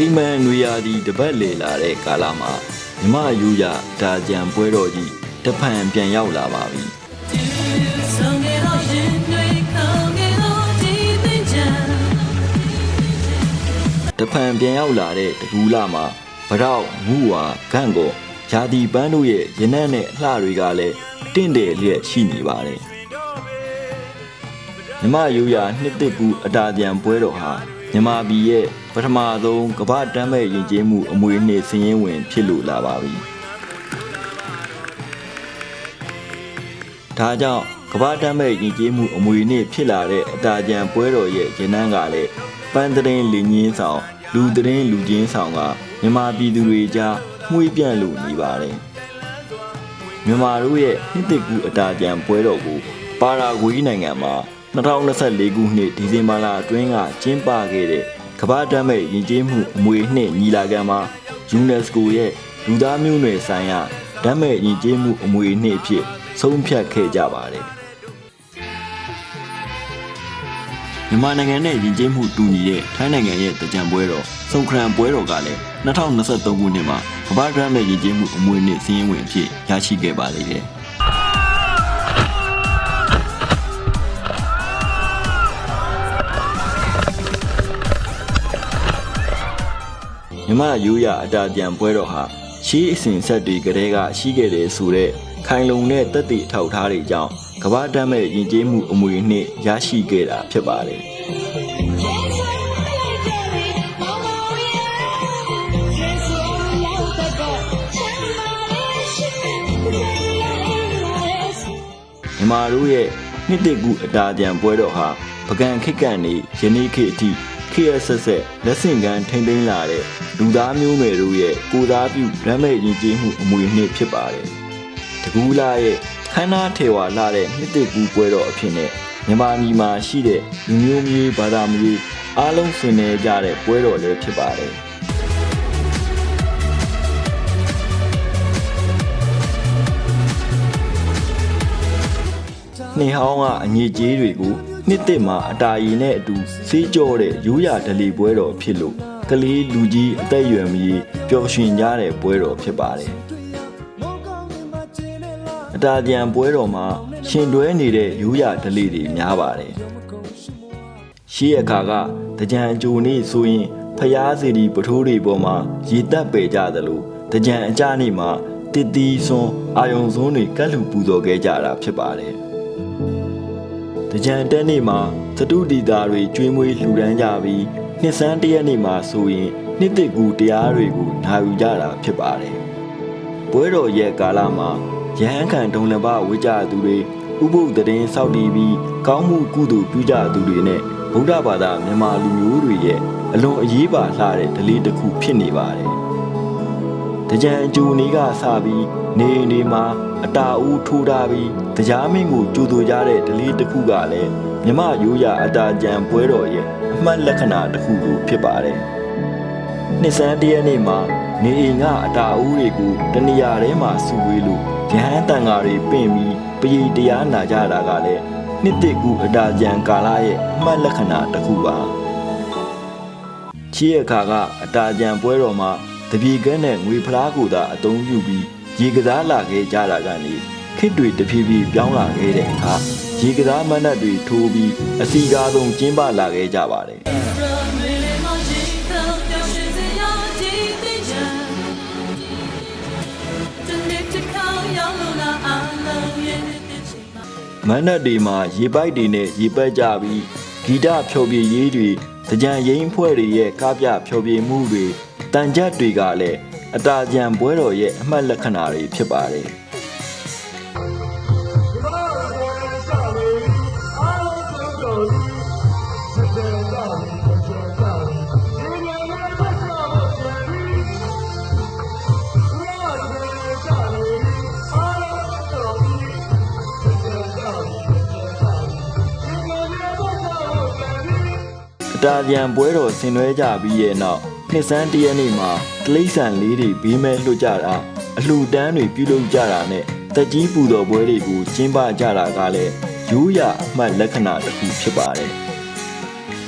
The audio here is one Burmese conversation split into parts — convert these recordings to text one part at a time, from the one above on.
ထိမ့်မှန်နွေရာသီတပတ်လေလာတဲ့ကာလမှာမြမယူရဒါကြံပွဲတော်ကြီးတဖန်ပြန်ရောက်လာပါပြီဆောင်ရတော့ရင်တွေခေါင်းရတော့ဒီသင်ချာတဖန်ပြန်ရောက်လာတဲ့တကူလာမှာဗရောက်မူဝါဂန့်ကိုယာတီပန်းတို့ရဲ့ရနံ့နဲ့အလှတွေကလည်းတင့်တယ်လျက်ရှိနေပါတယ်မြမယူရနှစ်တစ်ကူအတာပြန်ပွဲတော်ဟာ မြမပြည်ရဲ့ပထမဆုံးကမ္ဘာတမ်းမဲ့ယဉ်ကျေးမှုအမွေနှစ်စည်ရင်းဝင်ဖြစ်လို့လာပါပြီဒါကြောင့်ကမ္ဘာတမ်းမဲ့ယဉ်ကျေးမှုအမွေနှစ်ဖြစ်လာတဲ့အတာကြံပွဲတော်ရဲ့ရနန်းကလည်းပန်းတရင်လင်းချင်းဆောင်လူတရင်လူချင်းဆောင်ကမြန်မာပြည်သူတွေကြားမှုပြန့်လို့နေပါတယ်မြန်မာတို့ရဲ့နှစ်တကူအတာကြံပွဲတော်ကိုပါရာဂွေးနိုင်ငံမှာ 2024ခုနှစ်ဒီဇင်ဘာလအတွင်းကကျင်းပခဲ့တဲ့ကမ္ဘာတမ်းမဲ့ယဉ်ကျေးမှုအမွေနှစ်ညီလာခံမှာ UNESCO ရဲ့လူသားမျိုးနွယ်ဆိုင်ရာဓာတ်မဲ့ယဉ်ကျေးမှုအမွေနှစ်အဖြစ်ဆုံးဖြတ်ခဲ့ကြပါတယ်မြန်မာနိုင်ငံနဲ့ယဉ်ကျေးမှုတူညီတဲ့ထိုင်းနိုင်ငံရဲ့တကြံပွဲတော်စုံခရံပွဲတော်ကလည်း2023ခုနှစ်မှာကမ္ဘာဓာတ်မဲ့ယဉ်ကျေးမှုအမွေနှစ်စီးရင်ဝင်အဖြစ်ရရှိခဲ့ပါလေတယ် မြမရိုးရအတာပြန်ပွဲတော်ဟာရှေးအစဉ်ဆက်တွေကတည်းကရှိခဲ့တယ်ဆိုတဲ့ခိုင်လုံတဲ့တက်တည်ထောက်ထားတွေကြောင့်ကမ္ဘာတမ်းမဲ့ယဉ်ကျေးမှုအမွေနှစ်ရရှိခဲ့တာဖြစ်ပါတယ်မြန်မာတို့ရဲ့နှစ်တကူအတာပြန်ပွဲတော်ဟာပကံခိတ်ကန်နေယနေ့ခေတ်အထိ ခေတ်ဆက်ဆက်လက်ဆင့်ကမ်းထိမ့်သိမ်းလာတဲ့လူသားမျိုးနွယ်တို့ရဲ့ကိုယ်စားပြုရမ်းမဲ့ယဉ်ကျေးမှုအမွေနှစ်ဖြစ်ပါတယ်။တကူလာရဲ့ခန္ဓာထေဝါလာတဲ့နှစ်တကူပွဲတော်အဖြစ်နဲ့မြန်မာပြည်မှာရှိတဲ့လူမျိုးမျိုးဘာသာမျိုးအားလုံးဆွေးနွေးကြတဲ့ပွဲတော်လည်းဖြစ်ပါတယ်။နှင်းဟောင်းကအငြိကျေးတွေကို နှစ်တစ်မှာအတာရီနဲ့အတူစေးကြောတဲ့ရိုးရာဒလီပွဲတော်ဖြစ်လို့ကလေးလူကြီးအသက်အရွယ်မီပျော်ရွှင်ကြတဲ့ပွဲတော်ဖြစ်ပါတယ်အတာပြန်ပွဲတော်မှာရှင်တွဲနေတဲ့ရိုးရာဒလီတွေများပါတယ်ရှိရခါကတကြံအကျိုနေဆိုရင်ဖျားစီဒီပထိုးတွေပေါ်မှာရေတက်ပေကြသလိုတကြံအကြနေမှာတစ်တီဆွန်အာယုံစွန်းတွေကတ်လူပူဇော်ခဲ့ကြတာဖြစ်ပါတယ် တကြံတက်နေ့မှာသတုတီတာတွေကျွေးမွေးလှူဒန်းကြပြီးနှစ်ဆန်းတရက်နေ့မှာဆိုရင်နှစ်တစ်ကူတရားတွေကိုနာယူကြတာဖြစ်ပါတယ်။ပွဲတော်ရဲ့ကာလမှာရဟန်းခံဒုံလဘဝိကြသူတွေဥပုပ်တည်င်းစောက်တည်ပြီးကောင်းမှုကုသိုလ်ပြုကြသူတွေနဲ့ဗုဒ္ဓဘာသာမြန်မာလူမျိုးတွေရဲ့အလွန်အရေးပါလှတဲ့ဓလေ့တစ်ခုဖြစ်နေပါတယ်။တကြံအကျူနီးကစပြီးနေအိမ်ဒီမှာ အတာအဦးထိုးထားပြီးတရားမင်းကိုကြိုဆိုကြတဲ့ဒလေးတစ်ခုကလည်းမြမရိုးရာအတာကြံပွဲတော်ရဲ့အမှတ်လက္ခဏာတစ်ခုလိုဖြစ်ပါတယ်။နှစ်ဆန်းတရက်နေ့မှာနေအိမ်ကအတာအဦးတွေကိုတနေရာထဲမှာစုဝေးလို့ရဟန်းတန်ဃာတွေပင့်ပြီးပရိတရားနာကြတာကလည်းနှစ်တစ်ကူအတာကြံကာလရဲ့အမှတ်လက္ခဏာတစ်ခုပါ။ချီးရခါကအတာကြံပွဲတော်မှာတပြေကန်းနဲ့ငွေဖလားကိုသာအသုံးပြုပြီး ရေကစားလာခဲ့ကြတာကနေခစ်တွေတဖြည်းဖြည်းပြောင်းလာခဲ့တဲ့အခါရေကစားမဏ္ဍတွေထိုးပြီးအစီကားဆုံးကျင်းပလာခဲ့ကြပါတယ်မေလေးမရှိတော့ပြောင်းရွှေ့စရာဒီသင်ချာတနေ့တစ်ခါရောက်လို့လာအားလုံးရဲ့တဲ့ချင်မှာမဏ္ဍတွေမှာရေပိုက်တွေနဲ့ရေပက်ကြပြီးဂီတဖျော်ဖြေရေးတွေတကြံရင်ဖွဲ့တွေရဲ့ကားပြဖျော်ဖြေမှုတွေတန်ကြပ်တွေကလည်း အတာကြံပွဲတော်ရဲ့အမှတ်လက္ခဏာတွေဖြစ်ပါတယ်အတာပြန်ပွဲတော်ဆင်နွှဲကြပြီးရဲ့နောက် နှစ်ဆန်းတရက်နေ့မှာတလိษံလေးတွေဘေးမဲ့လွတ်ကြတာအလှူဒန်းတွေပြုလုပ်ကြတာနဲ့တက်ကြီးပူတော်ပွဲတွေကိုကျင်းပကြတာကလည်းရိုးရာအမှတ်လက္ခဏာတစ်ခုဖြစ်ပါတယ်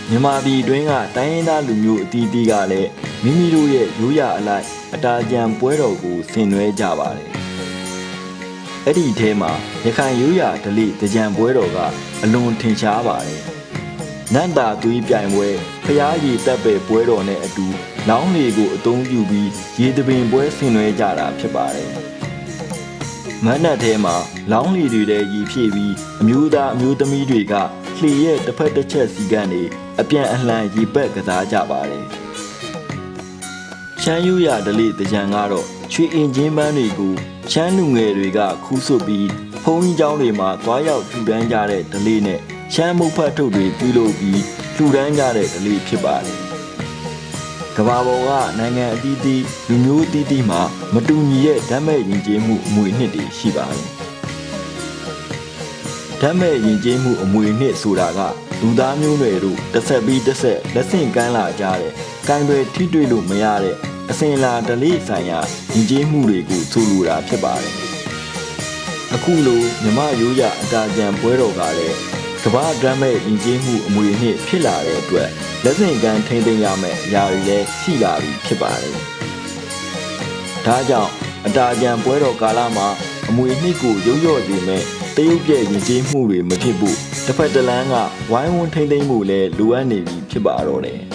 မြန်မာပြည်တွင်းကတိုင်းရင်းသားလူမျိုးအသီးသီးကလည်းမိမိတို့ရဲ့ရိုးရာအလိုက်အတာကြံပွဲတော်ကိုဆင်နွှဲကြပါတယ်။အဲ့ဒီထဲမှာရခိုင်ရိုးရာဓလေ့ကြံပွဲတော်ကအလွန်ထင်ရှားပါတယ်။နန္တာသွေးပြိုင်ပွဲဖျားရည်တပ်ပဲပွဲတော်နဲ့အတူ လောင်းလေကိုအသုံးပြုပြီးရေတပင်ပွဲဆင်နွှဲကြတာဖြစ်ပါတယ်။မန်းနတ်ထဲမှာလောင်းလီတွေတဲ့ရည်ဖြည့်ပြီးအမျိုးသားအမျိုးသမီးတွေကလှေရဲ့တစ်ဖက်တစ်ချက်စီကနေအပြန်အလှန်ရေပက်ကစားကြပါတယ်။ရှမ်းယူရဒလိတကြံကတော့ချွေအင်ချင်းပန်းတွေကိုရှမ်းလူငယ်တွေကခူးဆွတ်ပြီးဘုံကြီးเจ้าတွေမှာသွားရောက်ထူတန်းကြတဲ့ဒလိနဲ့ရှမ်းမုတ်ဖတ်ထုတ်တွေပြုလုပ်ပြီးထူတန်းကြတဲ့ဒလိဖြစ်ပါတယ်။ ကမ္ဘာပေါ်ကနိုင်ငံအသီးသီးလူမျိုးအသီးသီးမှာမတူညီတဲ့ဓာတ်မဲ့ယဉ်ကျေးမှုအမွေအနှစ်တွေရှိပါတယ်။ဓာတ်မဲ့ယဉ်ကျေးမှုအမွေအနှစ်ဆိုတာကလူသားမျိုးနွယ်တို့တစ်ဆက်ပြီးတစ်ဆက်လက်ဆင့်ကမ်းလာကြတဲ့ကံတွေထိတွေ့လို့မရတဲ့အစင်လာဓလေ့ဆိုင်ရာယဉ်ကျေးမှုတွေကိုဆိုလိုတာဖြစ်ပါတယ်။အခုလိုမြမရိုးရအတာကြံပွဲတော်ကလည်း ကမ္ဘာဓာတ်မဲ့ယဉ်ကျေးမှုအမွေအနှစ်ဖြစ်လာတဲ့အတွက်လက်ဆင့်ကမ်းထိန်းသိမ်းရမယ့်အရာတွေလည်းရှိလာပြီဖြစ်ပါတယ်။ဒါကြောင့်အတာကြံပွဲတော်ကာလမှာအမွေအနှစ်ကိုရုပ်ရော့စေမဲ့တရုတ်ပြည့်ယဉ်ကျေးမှုတွေမဖြစ်ဘူးတစ်ဖက်တစ်လမ်းကဝိုင်းဝန်းထိန်းသိမ်းမှုလည်းလိုအပ်နေပြီဖြစ်ပါတော့တယ်။